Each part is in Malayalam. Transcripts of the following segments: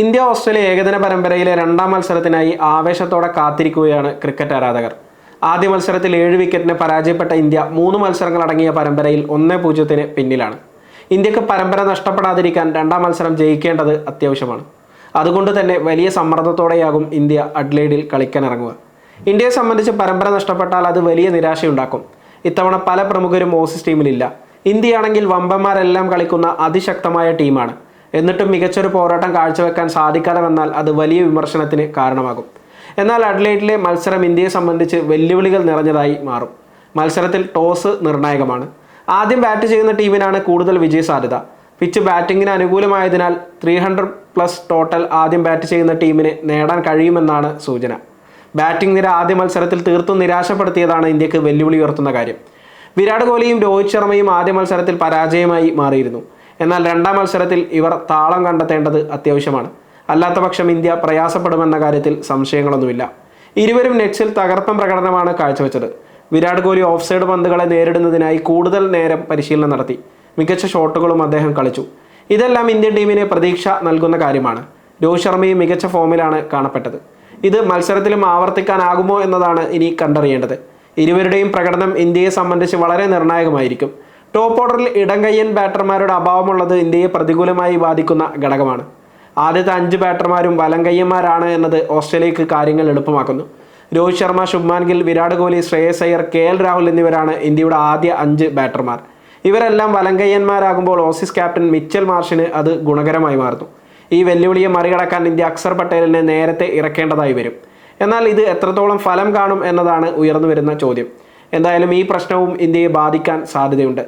ഇന്ത്യ ഓസ്ട്രേലിയ ഏകദിന പരമ്പരയിലെ രണ്ടാം മത്സരത്തിനായി ആവേശത്തോടെ കാത്തിരിക്കുകയാണ് ക്രിക്കറ്റ് ആരാധകർ. ആദ്യ മത്സരത്തിൽ ഏഴ് വിക്കറ്റിന് പരാജയപ്പെട്ട ഇന്ത്യ മൂന്ന് മത്സരങ്ങൾ അടങ്ങിയ പരമ്പരയിൽ ഒന്നേ പൂജ്യത്തിന് പിന്നിലാണ്. ഇന്ത്യയ്ക്ക് പരമ്പര നഷ്ടപ്പെടാതിരിക്കാൻ രണ്ടാം മത്സരം ജയിക്കേണ്ടത് അത്യാവശ്യമാണ്. അതുകൊണ്ട് തന്നെ വലിയ സമ്മർദ്ദത്തോടെയാകും ഇന്ത്യ അഡ്ലൈഡിൽ കളിക്കാനിറങ്ങുക. ഇന്ത്യയെ സംബന്ധിച്ച് പരമ്പര നഷ്ടപ്പെട്ടാൽ അത് വലിയ നിരാശയുണ്ടാക്കും. ഇത്തവണ പല പ്രമുഖരും ഓസീസ് ടീമിലില്ല. ഇന്ത്യയാണെങ്കിൽ വമ്പന്മാരെല്ലാം കളിക്കുന്ന അതിശക്തമായ ടീമാണ്. എന്നിട്ടും മികച്ചൊരു പോരാട്ടം കാഴ്ചവെക്കാൻ സാധിക്കാതെ വന്നാൽ അത് വലിയ വിമർശനത്തിന് കാരണമാകും. എന്നാൽ അഡ്ലൈറ്റിലെ മത്സരം ഇന്ത്യയെ സംബന്ധിച്ച് വെല്ലുവിളികൾ നിറഞ്ഞതായി മാറും. മത്സരത്തിൽ ടോസ് നിർണായകമാണ്. ആദ്യം ബാറ്റ് ചെയ്യുന്ന ടീമിനാണ് കൂടുതൽ വിജയ സാധ്യത പിച്ച് ബാറ്റിങ്ങിന് അനുകൂലമായതിനാൽ ത്രീ ഹൺഡ്രഡ് പ്ലസ് ടോട്ടൽ ആദ്യം ബാറ്റ് ചെയ്യുന്ന ടീമിന് നേടാൻ കഴിയുമെന്നാണ് സൂചന. ബാറ്റിംഗ് നിര ആദ്യ മത്സരത്തിൽ തീർത്തും നിരാശപ്പെടുത്തിയതാണ് ഇന്ത്യയ്ക്ക് വെല്ലുവിളി ഉയർത്തുന്ന കാര്യം. വിരാട് കോഹ്ലിയും രോഹിത് ശർമ്മയും ആദ്യ മത്സരത്തിൽ പരാജയമായി മാറിയിരുന്നു. എന്നാൽ രണ്ടാം മത്സരത്തിൽ ഇവർ താളം കണ്ടെത്തേണ്ടത് അത്യാവശ്യമാണ്. അല്ലാത്ത പക്ഷം ഇന്ത്യ പ്രയാസപ്പെടുമെന്ന കാര്യത്തിൽ സംശയങ്ങളൊന്നുമില്ല. ഇരുവരും നെറ്റ്സിൽ തകർപ്പൻ പ്രകടനമാണ് കാഴ്ചവെച്ചത്. വിരാട് കോഹ്ലി ഓഫ് സൈഡ് പന്തുകളെ നേരിടുന്നതിനായി കൂടുതൽ നേരം പരിശീലനം നടത്തി. മികച്ച ഷോട്ടുകളും അദ്ദേഹം കളിച്ചു. ഇതെല്ലാം ഇന്ത്യൻ ടീമിന് പ്രതീക്ഷ നൽകുന്ന കാര്യമാണ്. രോഹിത് ശർമ്മയും മികച്ച ഫോമിലാണ് കാണപ്പെട്ടത്. ഇത് മത്സരത്തിലും ആവർത്തിക്കാനാകുമോ എന്നതാണ് ഇനി കണ്ടറിയേണ്ടത്. ഇരുവരുടെയും പ്രകടനം ഇന്ത്യയെ സംബന്ധിച്ച് വളരെ നിർണായകമായിരിക്കും. ടോപ്പ് ഓർഡറിൽ ഇടംകയ്യൻ ബാറ്റർമാരുടെ അഭാവമുള്ളത് ഇന്ത്യയെ പ്രതികൂലമായി ബാധിക്കുന്ന ഘടകമാണ്. ആദ്യത്തെ അഞ്ച് ബാറ്റർമാരും വലങ്കയ്യന്മാരാണ് എന്നത് ഓസ്ട്രേലിയക്ക് കാര്യങ്ങൾ എളുപ്പമാക്കുന്നു. രോഹിത് ശർമ്മ ശുഭ്മാൻ ഗിൽ വിരാട് കോഹ്ലി ശ്രേയസ് അയ്യർ കെ എൽ രാഹുൽ എന്നിവരാണ് ഇന്ത്യയുടെ ആദ്യ അഞ്ച് ബാറ്റർമാർ ഇവരെല്ലാം വലങ്കയ്യന്മാരാകുമ്പോൾ ഓസീസ് ക്യാപ്റ്റൻ മിച്ചൽ മാർഷിന് അത് ഗുണകരമായി മാറുന്നു. ഈ വെല്ലുവിളിയെ മറികടക്കാൻ ഇന്ത്യ അക്സർ പട്ടേലിനെ നേരത്തെ ഇറക്കേണ്ടതായി വരും. എന്നാൽ ഇത് എത്രത്തോളം ഫലം കാണും എന്നതാണ് ഉയർന്നു വരുന്ന ചോദ്യം. എന്തായാലും ഈ പ്രശ്നവും ഇന്ത്യയെ ബാധിക്കാൻ സാധ്യതയുണ്ട്.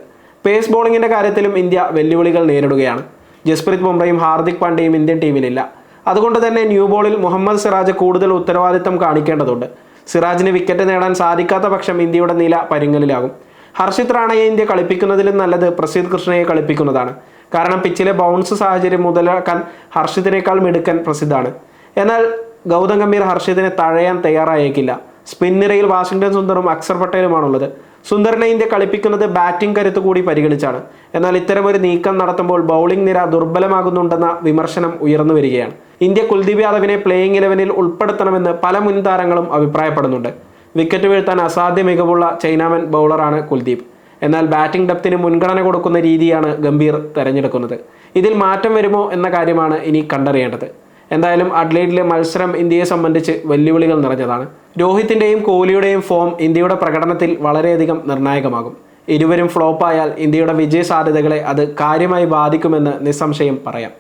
പേസ് ബോളിങ്ങിന്റെ കാര്യത്തിലും ഇന്ത്യ വെല്ലുവിളികൾ നേരിടുകയാണ്. ജസ്പ്രീത് ബുംറയും ഹാർദിക് പാണ്ഡ്യയും ഇന്ത്യൻ ടീമിലില്ല. അതുകൊണ്ട് തന്നെ ന്യൂ ബോളിൽ മുഹമ്മദ് സിറാജ് കൂടുതൽ ഉത്തരവാദിത്തം കാണിക്കേണ്ടതുണ്ട്. സിറാജിന് വിക്കറ്റ് നേടാൻ സാധിക്കാത്ത പക്ഷം ഇന്ത്യയുടെ നില പരിങ്ങലിലാകും. ഹർഷിത് റാണയെ ഇന്ത്യ കളിപ്പിക്കുന്നതിലും നല്ലത് പ്രസീദ് കൃഷ്ണയെ കളിപ്പിക്കുന്നതാണ്. കാരണം പിച്ചിലെ ബൗൺസ് സാഹചര്യം മുതലാക്കാൻ ഹർഷിത്തിനേക്കാൾ മിടുക്കൻ പ്രസിദ്ധാണ്. എന്നാൽ ഗൗതം ഗംഭീർ ഹർഷിതിനെ തഴയാൻ തയ്യാറായേക്കില്ല. സ്പിൻ നിരയിൽ വാഷിംഗ്ടൺ സുന്ദറും അക്സർ പട്ടേലുമാണുള്ളത്. സുന്ദറിനെ ഇന്ത്യ കളിപ്പിക്കുന്നത് ബാറ്റിംഗ് കരുത്ത് കൂടി പരിഗണിച്ചാണ്. എന്നാൽ ഇത്തരമൊരു നീക്കം നടത്തുമ്പോൾ ബൗളിംഗ് നിര ദുർബലമാകുന്നുണ്ടെന്ന വിമർശനം ഉയർന്നു വരികയാണ്. ഇന്ത്യ കുൽദീപ് യാദവിനെ പ്ലേയിങ് ഇലവനിൽ ഉൾപ്പെടുത്തണമെന്ന് പല മുൻ താരങ്ങളും അഭിപ്രായപ്പെടുന്നുണ്ട്. വിക്കറ്റ് വീഴ്ത്താൻ അസാധ്യ മികവുള്ള ചൈനാമൻ ബൗളറാണ് കുൽദീപ്. എന്നാൽ ബാറ്റിംഗ് ഡെപ്തിന് മുൻഗണന കൊടുക്കുന്ന രീതിയാണ് ഗംഭീർ തെരഞ്ഞെടുക്കുന്നത്. ഇതിൽ മാറ്റം വരുമോ എന്ന കാര്യമാണ് ഇനി കണ്ടറിയേണ്ടത്. എന്തായാലും അഡ്ലൈഡിലെ മത്സരം ഇന്ത്യയെ സംബന്ധിച്ച് വെല്ലുവിളികൾ നിറഞ്ഞതാണ്. രോഹിത്തിന്റെയും കോഹ്ലിയുടെയും ഫോം ഇന്ത്യയുടെ പ്രകടനത്തിൽ വളരെയധികം നിർണായകമാകും. ഇരുവരും ഫ്ലോപ്പായാൽ ഇന്ത്യയുടെ വിജയ സാധ്യതകളെ അത് കാര്യമായി ബാധിക്കുമെന്ന് നിസ്സംശയം പറയാം.